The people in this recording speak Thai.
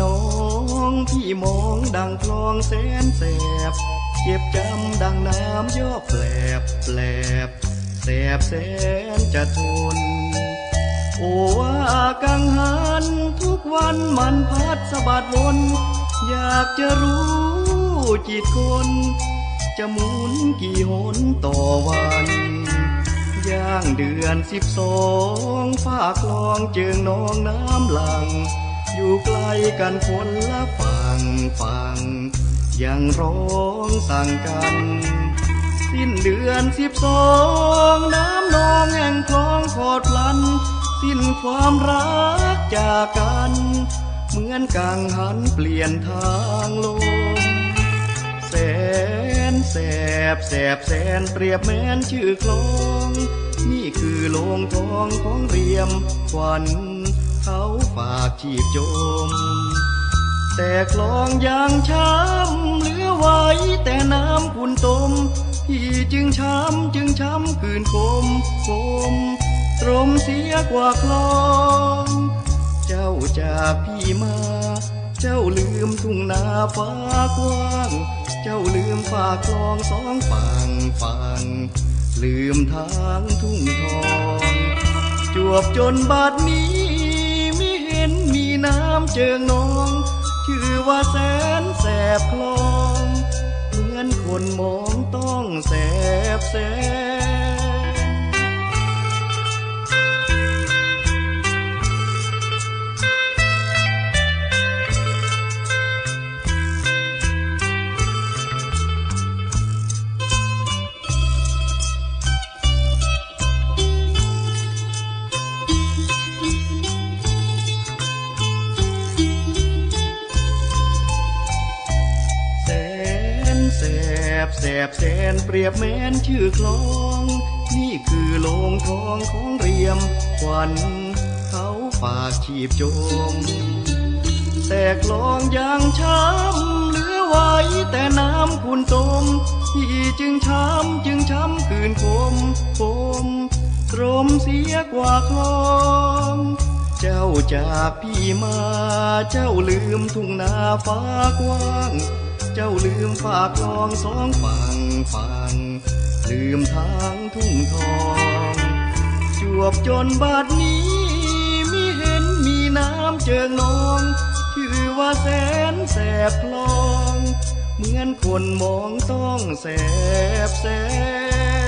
น้องพี่มองดังคลองแสนแสบ เจ็บจำดังน้ำยอกแผลบแผลบแสบแสนจะทน โอ้ว่ากังหันทุกวันมันพัดสะบัดวน อยากจะรู้จิตคน จะหมุนกี่หนต่อวันย่างเดือนสิบสองฝ้าคลองเจิงนองน้ำหลัง อยู่ไกลกันคนละฝั่งฝั่งยังร้องสั่งกัน สิ้นเดือนสิบสองน้ำนองแห่งคลองขอดพลัน สิ้นความรักจากกัน เหมือนกังหันเปลี่ยนทางลมแสนแสบแสบแสนเปรียบแม้นชื่อคลอง นี่คือโลงทองของเรียมควัน เขาฝากชีพจม แต่คลองยังช้ำเหลือไว้แต่น้ำคุณตมพี่จึงช้ำจึงช้ำคืนคมคมตรมเสียกว่าคลอง เจ้าจากพี่มา เจ้าลืมทุ่งนาฟ้ากว้าง เจ้าลืมฝากคลองสองฝั่งฝั่งลืมทางทุ่งทอง จวบจนบัดนี้ นมีน้ำเจิงนอง ชื่อว่าแสน บแสบแสนเปรียบแม้นชื่อคลอง นี่คือโลงทองของเรียมควันเขาฝากชีพจม แต่คลองยังช้ำเหลือไว้แต่น้ำคุณตมที่จึงช้ำจึงช้ำคืนคมคมตรมเสียกว่าคลองเจ้าจากพี่มา เจ้าลืมทุ่งนาฟ้ากว้าง เจ้าลืมฝากลองสองฝั่งฝั่งลืมทางทุ่งทอง จวบจนบาดนี้มิเห็นมีน้ำเจิงนองชื่อว่าแสนแสบคลอง เหมือนคนมองต้องแสบแสบ